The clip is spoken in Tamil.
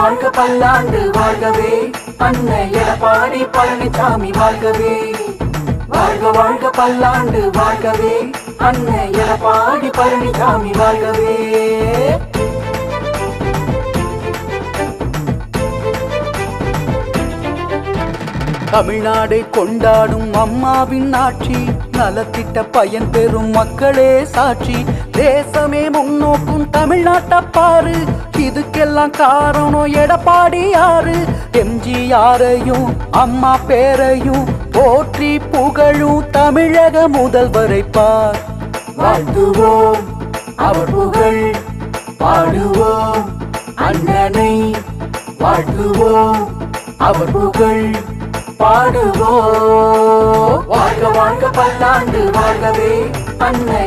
வாழ்க பல்லாண்டு வாழ்கவே. அன்னை எடப்பாடி பழனிசாமி வாழ்கவே. வாழ்க வாழ்க பல்லாண்டு வாழ்கவே. அன்னை எடப்பாடி பழனிசாமி வாழ்கவே. தமிழ்நாடை கொண்டாடும் அம்மாவின் ஆட்சி. நலத்திட்ட பயன் பெறும் மக்களே சாட்சி. தேசமே முன்னோக்கும் தமிழ்நாட்டை பாரு. இதுக்கெல்லாம் காரணம் எடப்பாடி யாரு? எம்ஜிஆரையும் அம்மா பேரையும் போற்றி புகழும் தமிழக முதல்வரை பார். வாழ்த்துவோம். அவர் புகழ் பாடுவோம். அண்ணனை வாழ்த்துவோம். அவர் புகழ் பாடுவோம். வாழ்க வாழ்க பல்லாண்டு வாழ்கவே. அன்னை